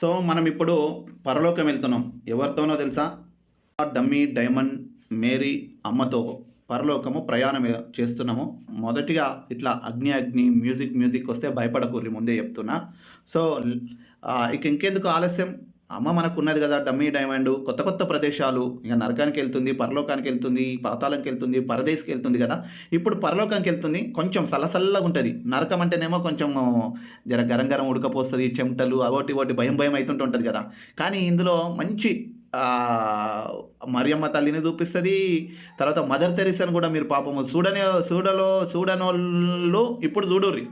So మనం ఇప్పుడు పరలోకం వెళ్తున్నాం. ఎవరితోనో తెలుసా? డమ్మీ డైమండ్ మేరీ అమ్మతో పరలోకము ప్రయాణం చేస్తున్నాము. మొదటిగా ఇట్లా అగ్ని అగ్ని మ్యూజిక్ మ్యూజిక్ వస్తే భయపడకూర్రి ముందే చెప్తున్నా. సో ఇక ఇంకెందుకు ఆలస్యం? అమ్మ మనకు ఉన్నది కదా డమ్మీ డైమండ్. కొత్త కొత్త ప్రదేశాలు. ఇక నరకానికి వెళ్తుంది పరలోకానికి వెళ్తుంది పాతాళంకి వెళ్తుంది పరదేశ్కి వెళ్తుంది కదా. ఇప్పుడు పరలోకానికి వెళ్తుంది కొంచెం సలసల్లగా ఉంటుంది. నరకం అంటేనేమో కొంచెం జర గరం గరం ఉడకపోస్తుంది చెమటలు అవోటి ఇవోటి భయం భయం అవుతుంటుంటుంది కదా. కానీ ఇందులో మంచి మరియమ్మ తల్లిని చూపిస్తుంది. తర్వాత మదర్ తెరీసాను కూడా మీరు పాపము చూడనే చూడలో చూడనోళ్ళు ఇప్పుడు చూడుర్రి.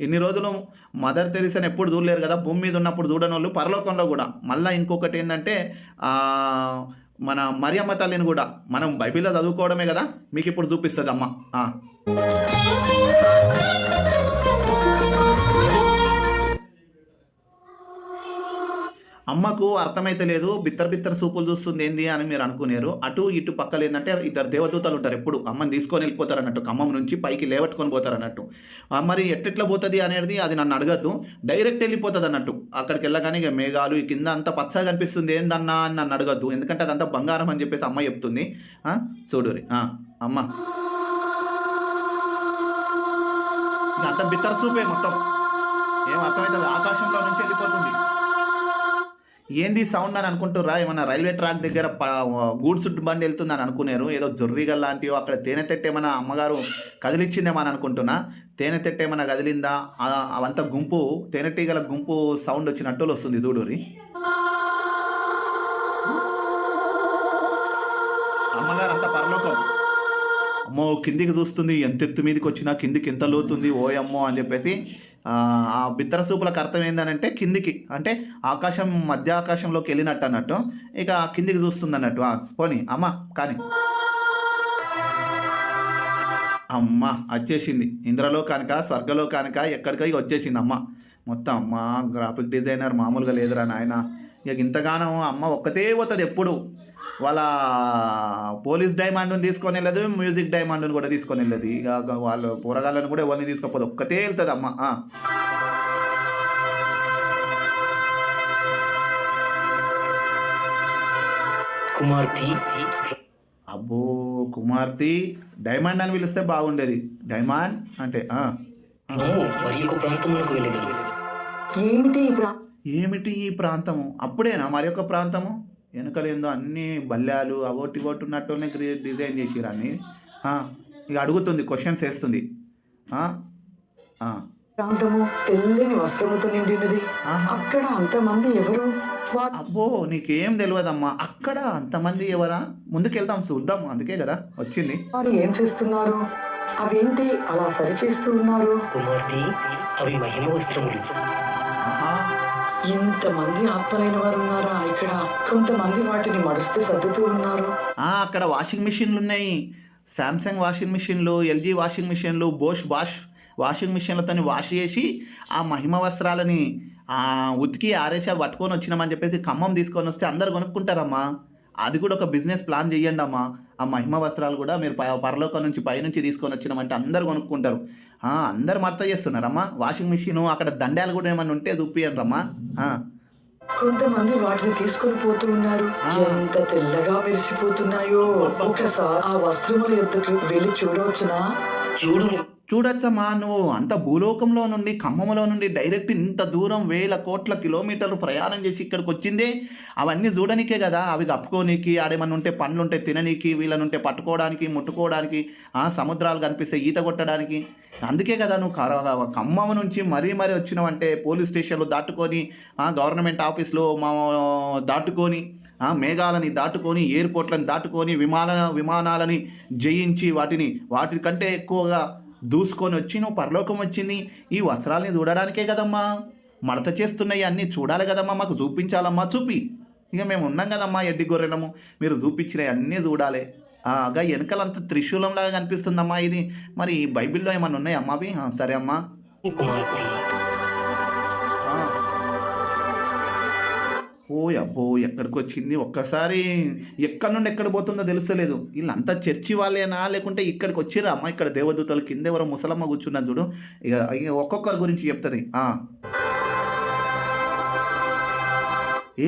ఇన్ని రోజులు మదర్ తెరిసని ఎప్పుడు చూడలేరు కదా భూమి మీద ఉన్నప్పుడు చూడని వాళ్ళు పరలోకంలో కూడా. మళ్ళీ ఇంకొకటి ఏంటంటే మన మరియమ్మ తల్లిని కూడా మనం బైబిల్లో చదువుకోవడమే కదా మీకు ఇప్పుడు చూపిస్తుంది అమ్మ అమ్మకు అర్థమైతే లేదు బిత్తర బిత్తర సూపులు చూస్తుంది ఏంది అని మీరు అనుకునేరు. అటు ఇటు పక్కలు ఏంటంటే ఇద్దరు దేవదూతలు ఉంటారు ఎప్పుడు. అమ్మని తీసుకొని వెళ్ళిపోతారు అన్నట్టు ఖమ్మం నుంచి పైకి లేవట్టుకొని పోతారు అన్నట్టు. మరి ఎట్టెట్లా పోతుంది అనేది అది నన్ను అడగద్దు. డైరెక్ట్ వెళ్ళిపోతుంది అన్నట్టు. అక్కడికి వెళ్ళగానే ఇక మేఘాలు ఈ కింద అంతా పచ్చగా కనిపిస్తుంది ఏందన్నా అని నన్ను అడగద్దు. ఎందుకంటే అదంతా బంగారం అని చెప్పేసి అమ్మ చెప్తుంది. చూడురి అమ్మ. అంత బిత్తర సూపే మొత్తం. ఏం అర్థమవుతుంది ఆకాశంలో నుంచి వెళ్ళిపోతుంది. ఏంది సౌండ్ అని అనుకుంటుర్రా? ఏమన్నా రైల్వే ట్రాక్ దగ్గర గూడ్స్ బండి వెళ్తుందని అనుకున్నారు ఏదో జొర్రిగల్ లాంటివో అక్కడ తేనె తెట్టు ఏమైనా అమ్మగారు కదిలిచ్చిందేమో అని అనుకుంటున్నా. తేనె తెట్టు ఏమైనా కదిలిందా? అవంతా గుంపు తేనెటీగల గుంపు సౌండ్ వచ్చినట్టు వస్తుంది చూడురి అమ్మగారు అంత పరలోకం. అమ్మో కిందికి చూస్తుంది ఎంత ఎత్తు మీదకి వచ్చినా కిందికి ఎంత లోతుంది ఓయమ్మో అని చెప్పేసి ఆ బిత్తర సూపులకు అర్థం ఏంటంటే కిందికి అంటే ఆకాశం మధ్య ఆకాశంలోకి వెళ్ళినట్టు అన్నట్టు ఇక కిందికి చూస్తుంది అన్నట్టు పోనీ అమ్మ కానీ. అమ్మ వచ్చేసింది. ఇంద్రలో కనుక స్వర్గలో కనుక ఎక్కడికి వచ్చేసింది అమ్మ. మొత్తం అమ్మ గ్రాఫిక్ డిజైనర్ మామూలుగా లేదురా నాయన. ఇక ఇంతగానో అమ్మ ఒక్కతే పోతుంది ఎప్పుడు. వాళ్ళ పోలీస్ డైమండ్ని తీసుకొని వెళ్ళదు మ్యూజిక్ డైమండ్ని కూడా తీసుకొని వెళ్ళదు. ఇక వాళ్ళు పోరగాళ్ళని కూడా ఎవరిని తీసుకోపోదు ఒక్కతే వెళ్తుంది అమ్మ. కుమార్తె. అబ్బో కుమార్తె డైమండ్ అని పిలిస్తే బాగుండేది. డైమండ్ అంటే ఏమిటి ఈ ప్రా ఏమిటి ఈ ప్రాంతము? అప్పుడేనా మరి ఒక ప్రాంతము? వెనకలేందో అన్ని బల్లాలు అవోటి ఇవోటి ఉన్నట్టునే క్రియేట్ డిజైన్ చేసిరు అని ఆ, ఇక అడుగుతుంది క్వశ్చన్స్ వేస్తుంది. ఆ, ఆ, ప్రాంతము తెల్లని వస్త్రముతో నిండినది. ఆహా. అక్కడ అంతమంది ఎవరు? అబ్బో నీకేం తెలియదమ్మా అక్కడ అంతమంది ఎవరా? ముందుకెళ్దాం చూద్దాం. అందుకే కదా వచ్చింది. వారు ఏం చేస్తున్నారు? అవేంటి అలా సరిచేస్తూ ఉన్నారు? కుమార్తె అవి మహిమ వస్త్రములు. ఇంతమంది ఆత్మలైన వారు ఉన్నారా? ఇక్కడ కొంతమంది వాటిని మడుస్తూ సర్దుతూ ఉన్నారు. ఆ, అక్కడ వాషింగ్ మిషన్లు ఉన్నాయి. శాంసంగ్ వాషింగ్ మిషన్లు ఎల్జీ వాషింగ్ మిషన్లు బోష్ బాష్ వాషింగ్ మిషన్లతో వాష్ చేసి ఆ మహిమ వస్త్రాలని ఆ, ఉతికి ఆరేసా పట్టుకొని వచ్చినామని చెప్పేసి ఖమ్మం తీసుకొని వస్తే అందరు కొనుక్కుంటారమ్మా. అది కూడా ఒక బిజినెస్ ప్లాన్ చేయండి అమ్మా ఆ మహిమ వస్త్రాలు కూడా మీరు ప- పరలోకం నుంచి పైనుంచి తీసుకొని వచ్చినామంటే అందరు కొనుక్కుంటారు. ఆ, అందరు మడత చేస్తున్నారమ్మా. వాషింగ్ మిషన్ అక్కడ దండాలు కూడా ఏమన్నా ఉంటే చూపియండి రమ్మా ఆ. కొంతమంది వాటిని తీసుకొని పోతూ ఉన్నారు. ఎంత తెల్లగా మెరిసిపోతున్నాయో. ఒకసారి ఆ వస్త్రముల ఎద్దుకు వెళ్ళి చూడవచ్చునా? చూడు చూడొచ్చమ్మా నువ్వు అంత భూలోకంలో నుండి ఖమ్మంలో నుండి డైరెక్ట్ ఇంత దూరం వేల కోట్ల కిలోమీటర్లు ప్రయాణం చేసి ఇక్కడికి వచ్చిందే అవన్నీ చూడనికే కదా అవి కప్పుకోనీకి ఆడేమన్నా ఉంటే పండ్లు ఉంటే తిననీకి వీళ్ళనుంటే పట్టుకోవడానికి ముట్టుకోవడానికి ఆ సముద్రాలు కనిపిస్తే ఈత కొట్టడానికి. అందుకే కదా నువ్వు ఖమ్మం నుంచి మరీ మరీ వచ్చినావంటే పోలీస్ స్టేషన్లు దాటుకొని ఆ గవర్నమెంట్ ఆఫీస్లో మా దాటుకొని ఆ మేఘాలని దాటుకొని ఎయిర్పోర్ట్లను దాటుకొని విమాన విమానాలని జయించి వాటిని వాటికంటే ఎక్కువగా దూసుకొని వచ్చి నువ్వు పరలోకం వచ్చింది ఈ వస్త్రాల్ని చూడడానికే కదమ్మా. మడత చేస్తున్నాయి అన్నీ చూడాలి కదమ్మా మాకు చూపించాలమ్మా చూపి. ఇక మేము ఉన్నాం కదమ్మా ఎడ్డి గొర్రెనము మీరు చూపించినవి అన్నీ చూడాలి. ఆగా వెనకలంతా త్రిశూలంలాగా కనిపిస్తుందమ్మా ఇది. మరి ఈ బైబిల్లో ఏమన్నా ఉన్నాయమ్మా అవి సరే అమ్మా. ఓ అబ్బో ఎక్కడికి వచ్చింది ఒక్కసారి ఎక్కడి నుండి ఎక్కడ పోతుందో తెలుస్తలేదు. వీళ్ళంతా చర్చి వాళ్ళేనా? లేకుంటే ఇక్కడికి వచ్చిర్రా? అమ్మ ఇక్కడ దేవదూతలు కింద ఎవరో ముసలమ్మ కూర్చున్నది చూడు. ఇక ఒక్కొక్కరి గురించి చెప్తుంది.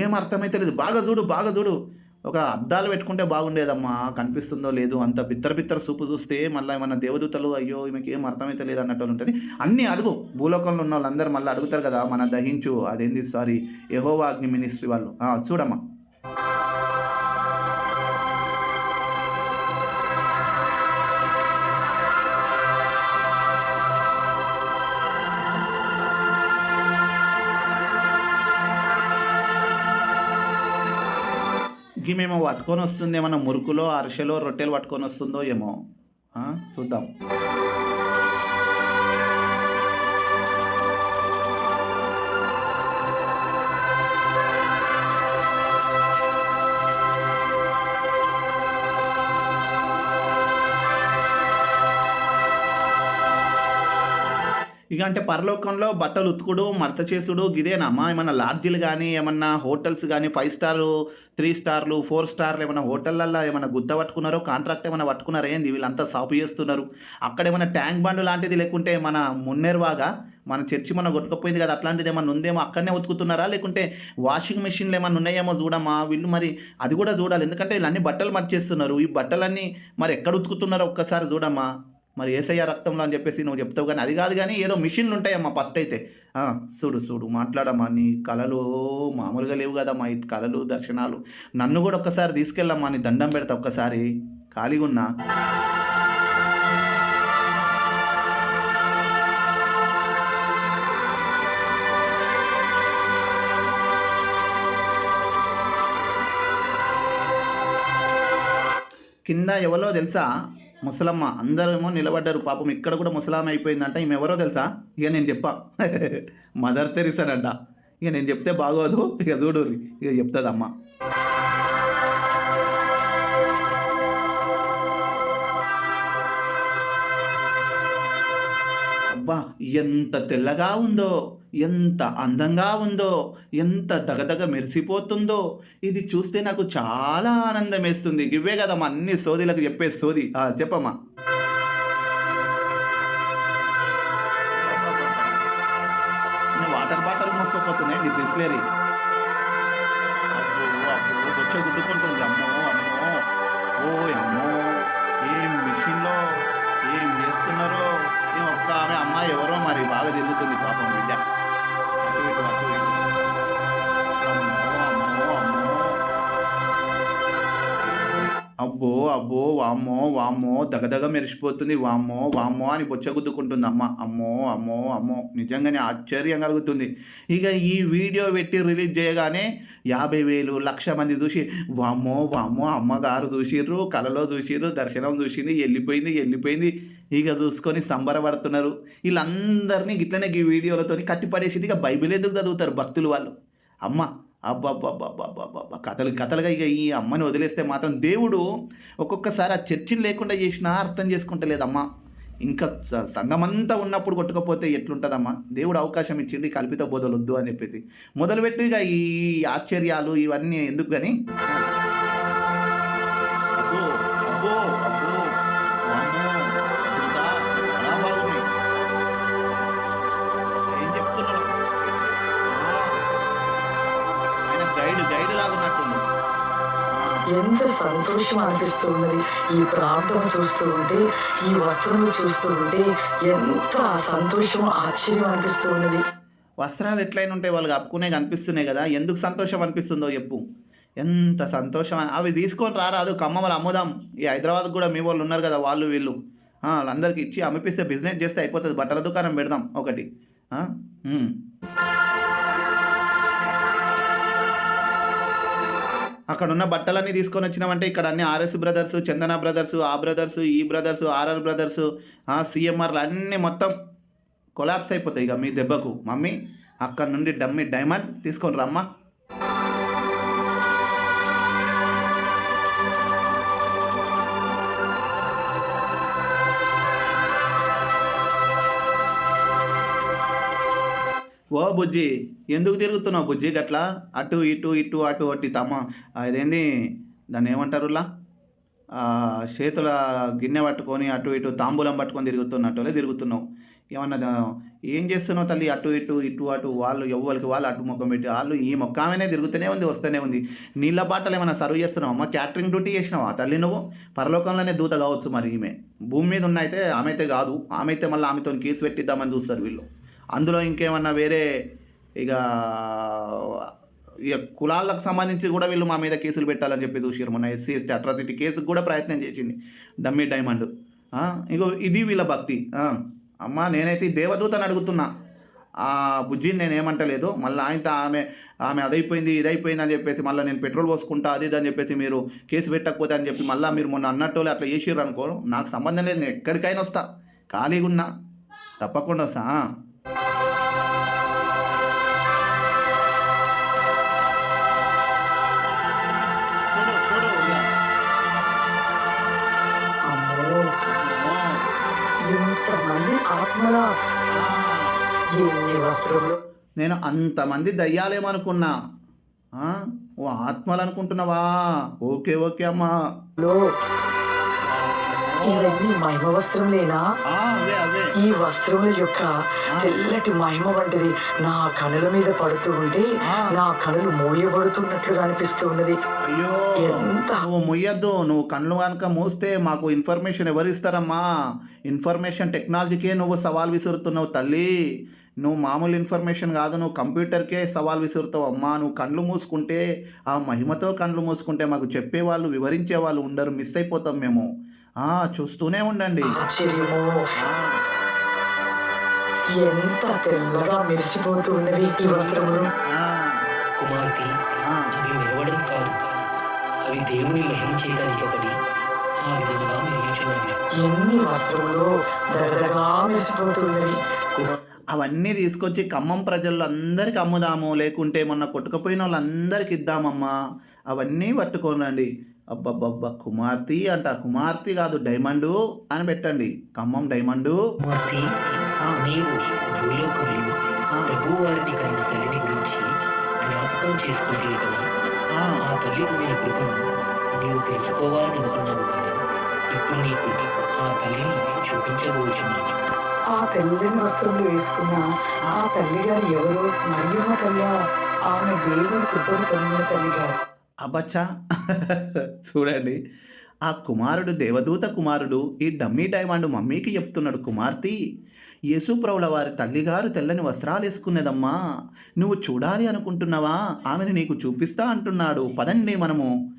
ఏం అర్థమైతే లేదు బాగా చూడు బాగా చూడు. ఒక అద్దాలు పెట్టుకుంటే బాగుండేదమ్మా కనిపిస్తుందో లేదు అంత బిత్తర బిత్తర సూపు చూస్తే మళ్ళీ ఏమన్నా దేవదూతలు అయ్యో ఈమెకి ఏం అర్థమైతే లేదు అన్నట్టు ఉంటుంది. అన్నీ అడుగు. భూలోకంలో ఉన్న వాళ్ళందరూ మళ్ళీ అడుగుతారు కదా మన దహించు. అదేంది సారీ యహోవా అగ్ని మినిస్ట్రీ వాళ్ళు. చూడమ్మా. మేము పట్టుకొని వస్తుందేమన్నా మురుకులో అరిసెలో రొట్టెలు పట్టుకొని వస్తుందో ఏమో. చూద్దాం. ఇక అంటే పరలోకంలో బట్టలు ఉతుకుడు మడత చేసుడు ఇదేనమ్మా ఏమన్నా లాడ్జీలు కానీ ఏమన్నా హోటల్స్ కానీ ఫైవ్ స్టార్ త్రీ స్టార్లు ఫోర్ స్టార్లు ఏమైనా హోటళ్ళల్లో ఏమైనా గుద్ద పట్టుకున్నారో కాంట్రాక్ట్ ఏమైనా పట్టుకున్నారో ఏంది? వీళ్ళంతా సాపు చేస్తున్నారు. అక్కడ ఏమైనా ట్యాంక్ బండ్ లాంటిది లేకుంటే మన మున్నేరువాగా మన చర్చి మన కొట్టుకపోయింది కదా అట్లాంటిది ఏమన్నా ఉందేమో అక్కడనే ఉతుకుతున్నారా? లేకుంటే వాషింగ్ మెషిన్లు ఏమన్నా ఉన్నాయేమో చూడమ్మా వీళ్ళు మరి అది కూడా చూడాలి. ఎందుకంటే వీళ్ళు అన్ని బట్టలు మర్చేస్తున్నారు ఈ బట్టలన్నీ మరి ఎక్కడ ఉతుకుతున్నారో ఒక్కసారి చూడమ్మా. మరి ఏసయ్య రక్తంలో అని చెప్పేసి నువ్వు చెప్తావు కానీ అది కాదు కానీ ఏదో మిషన్లు ఉంటాయమ్మా ఫస్ట్ అయితే. చూడు చూడు మాట్లాడమ్మా నీ కళలు మామూలుగా లేవు కదమ్మా ఈ కళలు దర్శనాలు. నన్ను కూడా ఒక్కసారి తీసుకెళ్ళమ్మా నీ దండం పెడతా ఒక్కసారి. ఖాళీగా ఉన్నా? కింద ఎవరో తెలుసా? ముసలమ్మ అందరేమో నిలబడ్డారు. పాపం ఇక్కడ కూడా ముసలామె అయిపోయిందంట. ఈమె ఎవరో తెలుసా? ఇక నేను చెప్పా. మదర్ తెరిసానంట ఇక నేను చెప్తే బాగోదు. ఇక చూడు ఇక చెప్తుందమ్మ. అబ్బా ఎంత తెల్లగా ఉందో. ఎంత అందంగా ఉందో ఎంత దగదగ మెరిసిపోతుందో ఇది చూస్తే నాకు చాలా ఆనందం వేస్తుంది ఇవే కదమ్మా అన్ని సోదీలకు చెప్పే సోది. ఆ, చెప్పమ్మా. వాటర్ బాటిల్ మోసుకుపోతున్నాయి నీ బిస్లేరీ. అబ్బో వామ్మో వామ్మో దగదగ మెరిసిపోతుంది. వామ్మో వామ్మో అని బొచ్చగుద్దుకుంటుంది అమ్మ అమ్మో అమ్మో. అమ్మో నిజంగానే ఆశ్చర్యం కలుగుతుంది. ఇక ఈ వీడియో పెట్టి రిలీజ్ చేయగానే యాభై వేలు లక్ష మంది చూసి వామ్మో వామ్మో అమ్మగారు చూసిర్రు కలలో చూసిర్రు దర్శనం చూసింది వెళ్ళిపోయింది వెళ్ళిపోయింది. ఇక చూసుకొని సంబరపడుతున్నారు. వీళ్ళందరినీ ఇట్లనే ఈ వీడియోలతో కట్టిపడేసింది. ఇక బైబిల్ ఎందుకు చదువుతారు భక్తులు వాళ్ళు? అమ్మ అబ్బబ్బబ్బబ్బబ్బబ్బ కథలు కథలుగా ఇక ఈ అమ్మని వదిలేస్తే మాత్రం దేవుడు ఒక్కొక్కసారి ఆ చర్చిని లేకుండా చేసినా అర్థం చేసుకుంటలేదమ్మా ఇంకా సంఘమంతా ఉన్నప్పుడు కొట్టుకపోతే ఎట్లుంటుందమ్మా? దేవుడు అవకాశం ఇచ్చిండి కల్పిత బోధలు వద్దు అని చెప్పేసి. మొదలుపెట్టి ఇక ఈ ఆశ్చర్యాలు ఇవన్నీ ఎందుకు కానీ సంతోషం అనిపిస్తూ ఉన్నది. ఈ ప్రాంతం చూస్తూ ఉంటే ఈ వస్త్రము చూస్తూ ఉంటే ఎంత సంతోషం ఆశ్చర్యం అనిపిస్తూ ఉన్నది. వస్త్రాలు ఎట్లయినా ఉంటాయి వాళ్ళు కప్పుకునే కనిపిస్తున్నాయి కదా. ఎందుకు సంతోషం అనిపిస్తుందో చెప్పు. ఎంత సంతోషం అని- అవి తీసుకొని రారాదు. ఖమ్మంలో అమ్ముదాం. ఈ హైదరాబాద్ కూడా మీ వాళ్ళు ఉన్నారు కదా వాళ్ళు వీళ్ళు. వాళ్ళందరికీ ఇచ్చి అమ్మిపిస్తే బిజినెస్ చేస్తే అయిపోతుంది. బట్టల దుకాణం పెడదాం ఒకటి. అక్కడ ఉన్న బట్టలన్నీ తీసుకొని వచ్చినామంటే ఇక్కడ అన్ని ఆర్ఎస్ బ్రదర్స్ చందన బ్రదర్స్ ఆ బ్రదర్స్ ఈ బ్రదర్స్ ఆర్ఆర్ బ్రదర్స్ సిఎంఆర్లు అన్నీ మొత్తం కొలాప్స్ అయిపోతాయి ఇక మీ దెబ్బకు. మమ్మీ అక్కడ నుండి డమ్మి డైమండ్ తీసుకొని రమ్మా. ఓ బుజ్జి ఎందుకు తిరుగుతున్నావు బుజ్జి గట్లా? అటు ఇటు ఇటు అటు అటు తమ్మ. అదేంది దాన్ని ఏమంటారులా చేతుల గిన్నె పట్టుకొని అటు ఇటు తాంబూలం పట్టుకొని తిరుగుతున్నట్టులే తిరుగుతున్నావు. ఏమన్నా ఏం చేస్తున్నావు తల్లి? అటు ఇటు ఇటు అటు వాళ్ళు ఎవ్వరికి వాళ్ళు అటు ముఖం పెట్టి వాళ్ళు ఈ మొక్క ఆమెనే తిరుగుతూనే ఉంది వస్తూనే ఉంది. నీళ్ళ బాటలు ఏమైనా సర్వ్ చేస్తున్నావు? అమ్మ క్యాటరింగ్ డ్యూటీ చేసినావా తల్లి నువ్వు? పరలోకంలోనే దూత కావచ్చు మరి ఈమె. భూమి మీద ఉన్న అయితే ఆమె అయితే కాదు. ఆమె అయితే మళ్ళీ ఆమెతో కేసు పెట్టిద్దామని చూస్తారు వీళ్ళు. అందులో ఇంకేమన్నా వేరే ఇక ఇక కులాలకు సంబంధించి కూడా వీళ్ళు మా మీద కేసులు పెట్టాలని చెప్పి చూసారు మొన్న ఎస్సీ ఎస్టీ అట్రాసిటీ కేసుకు కూడా ప్రయత్నం చేసింది. Dummy diamond. ఇగో ఇది వీళ్ళ భక్తి. అమ్మ అమ్మా నేనైతే ఈ దేవదూతని అడుగుతున్నా. ఆ బుజ్జిని నేను ఏమంటలేదు. మళ్ళీ ఆయనతో ఆమె ఆమె అదైపోయింది ఇదైపోయింది అని చెప్పేసి మళ్ళీ నేను పెట్రోల్ పోసుకుంటా అది ఇది అని చెప్పేసి మీరు కేసు పెట్టకపోతే అని చెప్పి మళ్ళీ మీరు మొన్న అన్నట్టు అట్లా చేసిర్రు అనుకో నాకు సంబంధం లేదు. నేను ఎక్కడికైనా వస్తా. ఖాళీగా ఉన్నా. తప్పకుండా వస్తా. ఎంతమంది ఆత్మల? ఎన్ని వస్త్రములు? నేను అంతమంది దయ్యాలేమనుకున్నా? ఓ ఆత్మలు అనుకుంటున్నావా ఓకే ఓకే అమ్మా. ఇవన్నీ మహిమ వస్త్రములేనా? ఈ వస్త్రముల యొక్క తెల్లటి మహిమ వంటిది నా కనుల మీద పడుతూ ఉంటే. నా కనులు మూయబడుతున్నట్లుగా అనిపిస్తూ ఉన్నది. అయ్యో. ఎంత? నువ్వు ముయ్యద్దు. నువ్వు కళ్ళు కనుక మూస్తే మాకు ఇన్ఫర్మేషన్ ఎవరు ఇస్తారమ్మా ఇన్ఫర్మేషన్ టెక్నాలజీకే నువ్వు సవాల్ విసురుతున్నావు తల్లి. నువ్వు మామూలు ఇన్ఫర్మేషన్ కాదు. నువ్వు కంప్యూటర్కే సవాల్ విసురుతావు అమ్మా. నువ్వు కళ్ళు మూసుకుంటే ఆ మహిమతో కళ్ళు మూసుకుంటే మాకు చెప్పేవాళ్ళు వివరించే వాళ్ళు ఉండరు. మిస్ అయిపోతాం మేము. ఆ, చూస్తూనే ఉండండి. ఆశ్చర్యము. ఆ, ఎంత తెల్లగా మెరిసిపోతూ ఉన్నవి ఈ వస్త్రములు. ఆ, కుమార్తె ఆ. అవి మెరవడం కాదు అవి దేవుని మహిమ చేత నింపబడి ఆ విధంగా నిర్మించున్నవి ఎన్ని వస్త్రములు దగదగా మెరిసిపోతున్నవి. అవన్నీ తీసుకొచ్చి ఖమ్మం ప్రజల్లో అందరికి అమ్ముదాము. లేకుంటే మొన్న కొట్టుకుపోయిన వాళ్ళందరికి ఇద్దామమ్మా. అవన్నీ పట్టుకోనండి. అబ్బబ్బబ్బా కుమార్తె అంట. కుమార్తె కాదు డైమండు అని పెట్టండి. ఖమ్మం డైమండు. ఆ, తల్లిని వస్త్రములు వేసుకున్న ఆ తల్లి గారు ఎవరు? మరియమ్మ తల్లి ఆమె దేవుని కృపను పొందిన తల్లి అబచా చూడండి. ఆ కుమారుడు దేవదూత కుమారుడు ఈ డమ్మీ డైమండ్ మమ్మీకి చెప్తున్నాడు కుమార్తె యేసుప్రవుల వారి తల్లిగారు తెల్లని వస్త్రాలు వేసుకునేదమ్మా నువ్వు చూడాలి అనుకుంటున్నావా? ఆమెను నీకు చూపిస్తా అంటున్నాడు. పదండి మనము.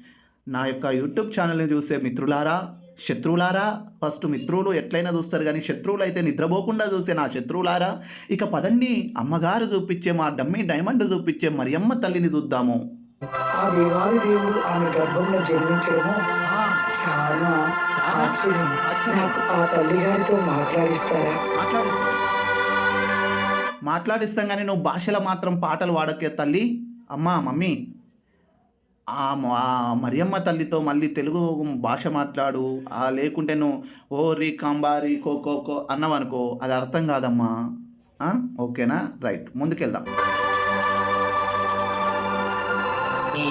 నా యొక్క యూట్యూబ్ ఛానల్ని చూసే మిత్రులారా శత్రువులారా ఫస్ట్ మిత్రులు ఎట్లయినా చూస్తారు కానీ శత్రువులు అయితే నిద్రపోకుండా చూసే నా శత్రువులారా ఇక పదండి. అమ్మగారు చూపించే మా డమ్మీ డైమండ్ చూపించే మరియమ్మ తల్లిని చూద్దాము. ఆ దేవాది దేవుడు ఆమె గర్భంలో జన్మించడము చాలా ఆశ్చర్యం. నాకు ఆ తల్లి గారితో మాట్లాడిస్తారా? మాట్లాడిస్తాం. కానీ నువ్వు భాషలో మాత్రం పాటలు వాడకే తల్లి. అమ్మా మమ్మీ. ఆ మరియమ్మ తల్లితో మళ్ళీ తెలుగు భాష మాట్లాడు. ఆ లేకుంటే నువ్వు ఓ రీ కాంబారి కో కో అన్నావనుకో అది అర్థం కాదమ్మా? ఓకేనా? రైట్. ముందుకెళ్దాం.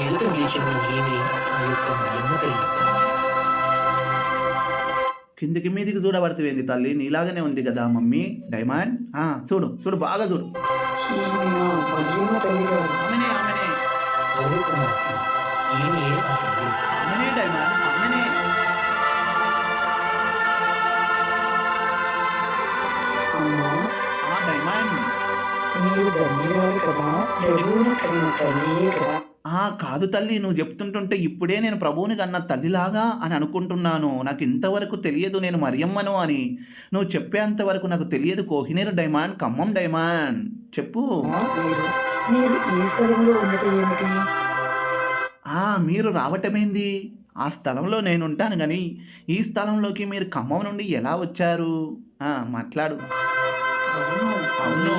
ఎదుట నిలిచిన ఈమె ఆ యొక్క కిందికి మీదికి చూడబడుతుంది తల్లి? నీలాగానే ఉంది కదా మమ్మీ. డైమండ్? ఆ, చూడు చూడు బాగా చూడు. డైమండ్ కదా. ఆ కాదు తల్లి నువ్వు చెప్తుంటుంటే ఇప్పుడే నేను ప్రభువుని కన్నా తల్లిలాగా అని అనుకుంటున్నాను. నాకు ఇంతవరకు తెలియదు నేను మరియమ్మను అని. నువ్వు చెప్పేంత వరకు నాకు తెలియదు కోహినీర్ డైమండ్ ఖమ్మం డైమండ్. చెప్పు. మీరు రావటమేంది? ఆ స్థలంలో నేను ఉంటాను కానీ ఈ స్థలంలోకి మీరు ఖమ్మం నుండి ఎలా వచ్చారు? ఆ, మాట్లాడు. అవును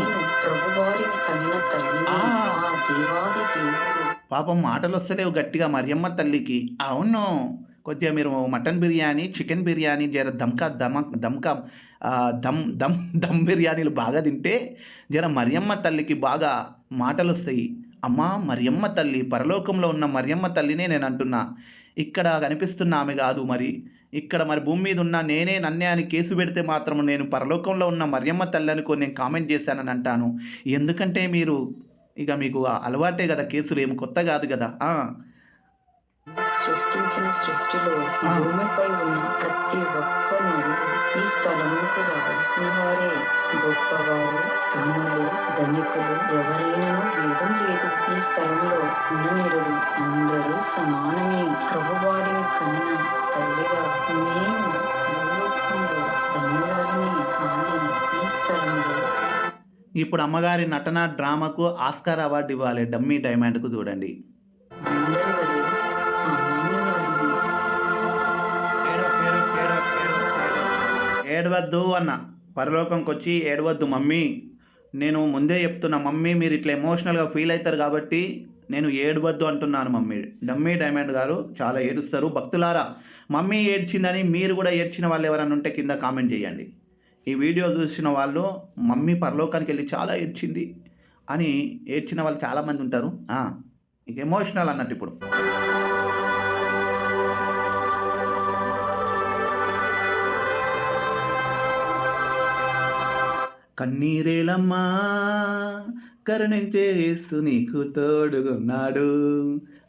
ప్రభువారిని కనిన తల్లిని ఆ. ఆ దేవాది దేవుడు. పాపం మాటలు వస్తలేవు గట్టిగా మరియమ్మ తల్లికి. అవును కొద్దిగా మీరు మటన్ బిర్యానీ చికెన్ బిర్యానీ జర దమ్కా దమ దమ్కా దమ్ దమ్ దమ్ బిర్యానీలు బాగా తింటే జర మరియమ్మ తల్లికి బాగా మాటలు వస్తాయి అమ్మా మరియమ్మ తల్లి పరలోకంలో ఉన్న మరియమ్మ తల్లినే నేను అంటున్నా. ఇక్కడ కనిపిస్తున్న ఆమె కాదు మరి. ఇక్కడ మరి భూమి మీద ఉన్న నేనే నన్నే అని కేసు పెడితే మాత్రం నేను పరలోకంలో ఉన్న మరియమ్మ తల్లి అనుకో నేను కామెంట్ చేశానని అంటాను. ఎందుకంటే మీరు ఇక మీకు అలవాటే కదా కేసులు ఏమి కొత్త కాదు కదా. ఆ, సృష్టించిన సృష్టిలో. భూమిపై ఉన్న ప్రతి ఒక్క ఈ స్థలముకు రావాల్సిన వారే. గొప్పవారు ధనులు ధనికులు ఎవరైనాను భేదం ఇప్పుడు అమ్మగారి నటన డ్రామాకు ఆస్కార్ అవార్డు ఇవ్వాలి డమ్మీ డైమండ్కు చూడండి. ఏడవద్దు అన్న. పరలోకంకి వచ్చి ఏడవద్దు మమ్మీ. నేను ముందే చెప్తున్నా మమ్మీ మీరు ఇట్లా ఎమోషనల్గా ఫీల్ అవుతారు కాబట్టి నేను ఏడవద్దు అంటున్నాను మమ్మీ. డమ్మీ డైమండ్ గారు చాలా ఏడుస్తారు. భక్తులారా మమ్మీ ఏడ్చిందని మీరు కూడా ఏడ్చిన వాళ్ళు ఎవరైనా ఉంటే కింద కామెంట్ చేయండి. ఈ వీడియో చూసిన వాళ్ళు మమ్మీ పరలోకానికి వెళ్ళి చాలా ఏడ్చింది అని ఏడ్చిన వాళ్ళు చాలామంది ఉంటారు. ఇక ఎమోషనల్ అన్నట్టు ఇప్పుడు. కన్నీరేలమ్మా కరుణించేస్తూ నీకు తోడుగున్నాడు.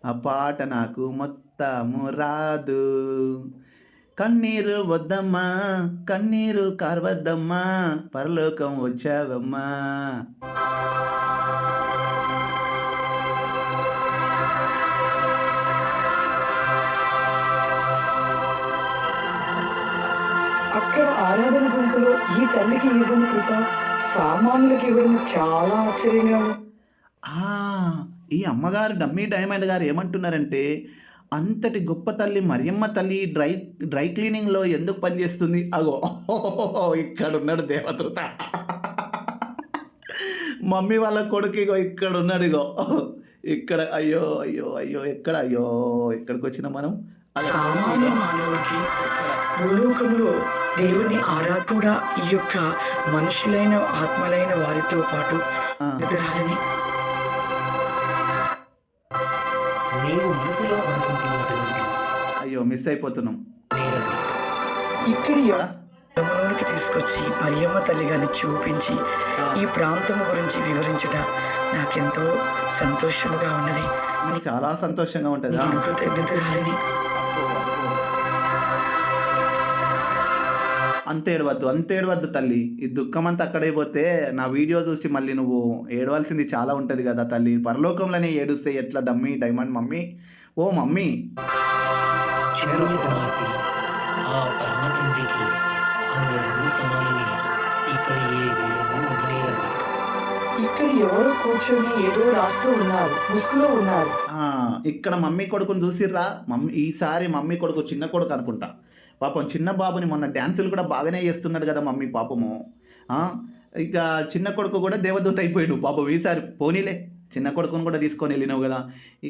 ఆ పాట నాకు మొత్తము రాదు. కన్నీరు వద్దమ్మా కన్నీరు కార్వద్దమ్మా పరలోకం వచ్చావమ్మా. అక్కడ ఆరాధన గుంపులో ఈ తల్లికి ఇవ్వడం కృప సామాన్యులకు ఇవ్వడం చాలా ఆశ్చర్యంగా ఈ అమ్మగారు డమ్మీ డైమండ్ గారు ఏమంటున్నారంటే అంతటి గొప్ప తల్లి మరియమ్మ తల్లి డ్రై డ్రై క్లీనింగ్లో ఎందుకు పనిచేస్తుంది? అగో ఇక్కడ ఉన్నాడు దేవదూత. మమ్మీ వాళ్ళ కొడుకు ఇగో ఇక్కడ ఉన్నాడు ఇగో. ఇక్కడ అయ్యో అయ్యో అయ్యో ఎక్కడ అయ్యో ఎక్కడికి వచ్చిన మనం? అగో, సామాన్య మానవుడికి భూలోకంలో దేవుని ఆరాధన ఈ యొక్క మనుషులైన ఆత్మలైన వారితో పాటు ఎదురాలని. నీవు మనసులో అయ్యో మిస్ అయిపోతున్నాం. ఇక్కడి తీసుకొచ్చి మరియమ్మ తల్లి గారిని చూపించి ఈ ప్రాంతం గురించి వివరించుట నాకెంతో సంతోషముగా ఉన్నది. చాలా సంతోషంగా ఉంటుంది. నేను కృతజ్ఞతలని అంత ఏడవద్దు అంత ఏడవద్దు తల్లి. ఈ దుఃఖం అంతా అక్కడే పోతే నా వీడియో చూసి మళ్ళీ నువ్వు ఏడవలసింది చాలా ఉంటుంది కదా తల్లి. పరలోకంలోనే ఏడుస్తే ఎట్లా డమ్మీ డైమండ్ మమ్మీ? ఓ మమ్మీ. ఆ పరమ తండ్రికి అందరూ సమానమే ఇక్కడ ఏ భేదము ఉండలేదు ఇక్కడ ఎవరో కూర్చొని ఏదో రాస్తూ ఉన్నారు ముసుగులో ఉన్నారు. ఆ, ఇక్కడ మమ్మీ కొడుకుని చూసిర్రా? మమ్మీ ఈసారి మమ్మీ కొడుకు చిన్న కొడుకు అనుకుంటా. పాపం చిన్న బాబుని మొన్న డ్యాన్సులు కూడా బాగానే చేస్తున్నాడు కదా మమ్మీ పాపము. ఆ, ఇక చిన్న కొడుకు కూడా దేవదూత అయిపోయాడు. పాపం ఈసారి పోనీలే. చిన్న కొడుకుని కూడా తీసుకొని వెళ్ళినావు కదా.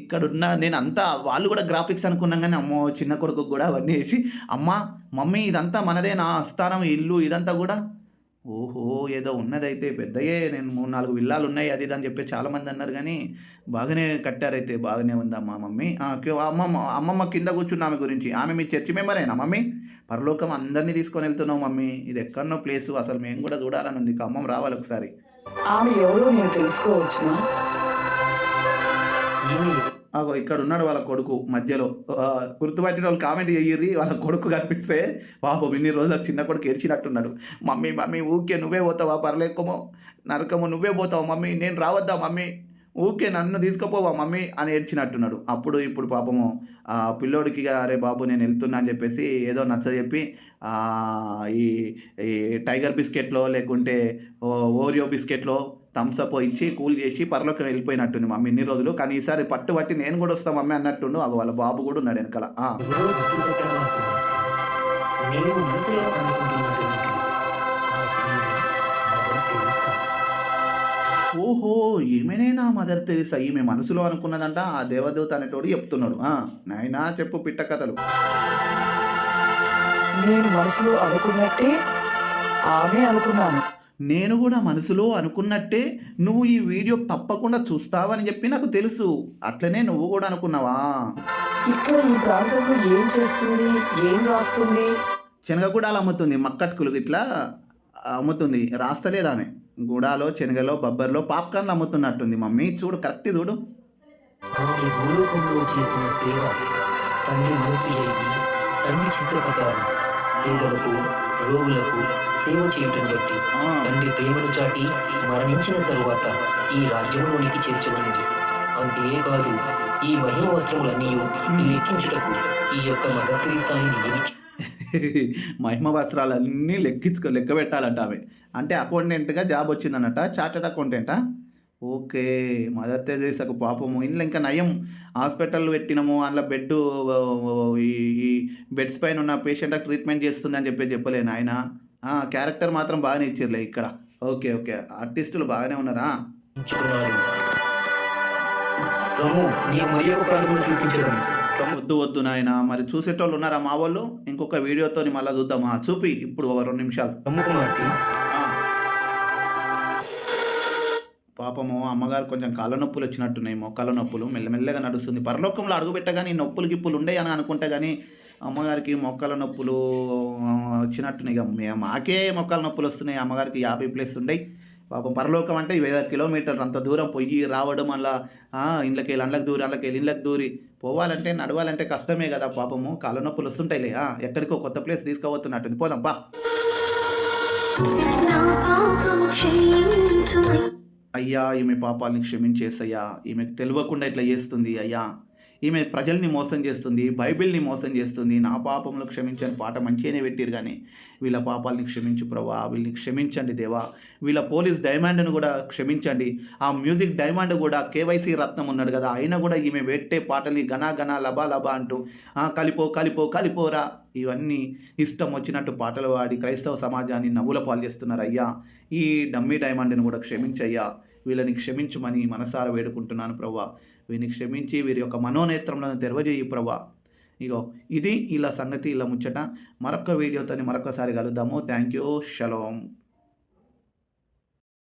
ఇక్కడ ఉన్న నేను అంతా వాళ్ళు కూడా గ్రాఫిక్స్ అనుకున్నాం కానీ అమ్మో చిన్న కొడుకు కూడా అవన్నీ వేసి అమ్మ మమ్మీ ఇదంతా మనదే నా అస్థానం ఇల్లు ఇదంతా కూడా. ఓహో ఏదో ఉన్నదైతే పెద్దయే నేను మూడు నాలుగు విల్లాలు ఉన్నాయి అది ఇది అని చెప్పి చాలామంది అన్నారు కానీ బాగానే కట్టారైతే బాగానే ఉందమ్మా మమ్మీ. అమ్మమ్మ అమ్మమ్మ కింద కూర్చున్న ఆమె గురించి. ఆమె మీ చర్చి మెంబరేనా మమ్మీ? పరలోకం అందరినీ తీసుకొని వెళ్తున్నావు మమ్మీ. ఇది ఎక్కడనో ప్లేసు అసలు మేము కూడా చూడాలని ఉంది. ఇక అమ్మమ్మ రావాలి ఒకసారి. ఆమె ఎవరో నేను తెలుసుకోవచ్చునా? అగో ఇక్కడ ఉన్నాడు వాళ్ళ కొడుకు మధ్యలో. గుర్తుపట్టిన వాళ్ళు కామెంట్ చెయ్యి వాళ్ళ కొడుకు కనిపిస్తే బాబు ఇన్ని రోజులకు చిన్న కొడుకు ఏడ్చినట్టున్నాడు. మమ్మీ మమ్మీ ఊకే నువ్వే పోతావా? పర్లేకమో నరకము నువ్వే పోతావు మమ్మీ? నేను రావద్దా మమ్మీ? ఊకే నన్ను తీసుకుపోవా మమ్మీ? అని ఏడ్చినట్టున్నాడు. అప్పుడు ఇప్పుడు పాపము ఆ పిల్లోడికి అరే బాబు నేను వెళ్తున్నా అని చెప్పేసి ఏదో నచ్చ చెప్పి ఈ ఈ టైగర్ బిస్కెట్లో లేకుంటే ఓ- ఓరియో బిస్కెట్లో థమ్స్అప్ ఇచ్చి కూల్ చేసి పరలోకి వెళ్ళిపోయినట్టుంది మమ్మీ ఇన్ని రోజులు. కానీ ఈసారి పట్టు పట్టి నేను కూడా వస్తా మమ్మీ అన్నట్టుండు. అది వాళ్ళ బాబు కూడా ఉన్నాడు వెనకాల. మదర్ ఓహో ఏమైనా మదర్ తెరిసా? ఈమె మనసులో అనుకున్నదంట ఆ దేవదేవత అనేటోడు చెప్తున్నాడు. ఆ, నాయనా చెప్పు పిట్ట కథలు. నేను మనసులో అనుకున్నట్టే ఆమె అనుకున్నాను. నేను కూడా మనసులో అనుకున్నట్టే నువ్వు ఈ వీడియో తప్పకుండా చూస్తావని చెప్పి నాకు తెలుసు. అట్లనే నువ్వు కూడా అనుకున్నావా? ఇక్కడ ఈ ప్రాంతంలో ఏం చేస్తుంది? ఏం రాస్తుంది? శనగగూడాలు అమ్ముతుంది. మక్కట్కులు ఇట్లా అమ్ముతుంది. రాస్తలేదు ఆమె. గూడాలో శనగలో బొబ్బర్లో పాప్కార్న్లు అమ్ముతున్నట్టుంది. మమ్మీ చూడు కరెక్ట్ చూడు. చేసిన సేవ. తండ్రి మనసు రోగులకు సేవ చేయటం ఆ, తండ్రి ప్రేమను చాటి మరణించిన తరువాత ఈ రాజ్యంలోనికి చేర్చబడింది. అంతేకాదు ఈ మహిమ వస్త్రములన్నీ లెక్కించుటకు ఈ యొక్క మదర్ తెరీసాని నియమించి. మహిమ వస్త్రాలన్నీ లెక్కించుకో లెక్క పెట్టాలంట ఆమె. అంటే అకౌంటెంట్గా జాబ్ వచ్చిందన్నట చార్టెడ్ అకౌంటెంటా? ఓకే. మదర్ తెరీసాకు పాపము. ఇంట్లో ఇంకా నయం. హాస్పిటల్ పెట్టినాము. అందులో బెడ్ ఈ ఈ బెడ్స్ పైన ఉన్న పేషెంట్కి ట్రీట్మెంట్ చేస్తుంది అని చెప్పి చెప్పలేను ఆయన క్యారెక్టర్ మాత్రం బాగానే ఇచ్చిర్లే ఇక్కడ. Okay okay. ఆర్టిస్టులు బాగానే ఉన్నారా? వద్దు వద్దు నాయన. మరి చూసేటోళ్ళు ఉన్నారా మా వాళ్ళు? ఇంకొక వీడియోతో మళ్ళీ చూద్దామా? చూపి ఇప్పుడు ఒక రెండు నిమిషాలు. పాపము అమ్మగారు కొంచెం కాళ్ళ నొప్పులు వచ్చినట్టున్నాయి మొక్కల నొప్పులు మెల్లమెల్లగా నడుస్తుంది. పరలోకంలో అడుగుపెట్టగానే ఈ నొప్పులు గిప్పులు ఉండే అని అనుకుంటే కానీ అమ్మగారికి మొక్కల నొప్పులు వచ్చినట్టున్నాయి. ఇక మాకే మొక్కల నొప్పులు వస్తున్నాయి. అమ్మగారికి యాభై ప్లస్ ఉన్నాయి పాపం పరలోకం అంటే వేల కిలోమీటర్లు అంత దూరం పొయ్యి రావడం అలా ఇండ్లకి వెళ్ళి అండ్లకు దూరి అండ్లకి వెళ్ళి ఇళ్ళకి దూరి పోవాలంటే నడవాలంటే కష్టమే కదా పాపము. కాళ్ళ నొప్పులు వస్తుంటాయిలే ఎక్కడికో కొత్త ప్లేస్ తీసుకుపోతున్నట్టుంది. పోదాం బా అయ్యా ఈమె పాపాలని క్షమించేసయ్యా. ఈమెకు తెలియకుండా ఇట్లా చేస్తుంది అయ్యా. ఈమె ప్రజల్ని మోసం చేస్తుంది బైబిల్ని మోసం చేస్తుంది. నా పాపములు క్షమించని పాట మంచిగానే పెట్టిరు కానీ వీళ్ళ పాపాలని క్షమించు ప్రభా వీళ్ళని క్షమించండి దేవా. వీళ్ళ పోలీస్ డైమాండ్ను కూడా క్షమించండి. ఆ మ్యూజిక్ డైమాండ్ కూడా కేవైసీ రత్నం ఉన్నాడు కదా అయినా కూడా ఈమె పెట్టే పాటల్ని గనా గనా లబా లబా అంటూ కలిపో కలిపో కలిపోరా. ఇవన్నీ ఇష్టం వచ్చినట్టు పాటలు పాడి క్రైస్తవ సమాజాన్ని నవ్వుల పాలు చేస్తున్నారు అయ్యా ఈ డమ్మీ డైమాండ్ని కూడా క్షమించయ్యా. వీళ్ళని క్షమించమని మనసారా వేడుకుంటున్నాను ప్రవ్వా. వీరిని క్షమించి వీరి యొక్క మనోనేత్రములను తెరవజేయి ప్రవ్వా. ఇగో ఇది ఇలా సంగతి ఇలా ముచ్చట. మరొక వీడియోతో మరొకసారి కలుద్దాము. Thank you shalom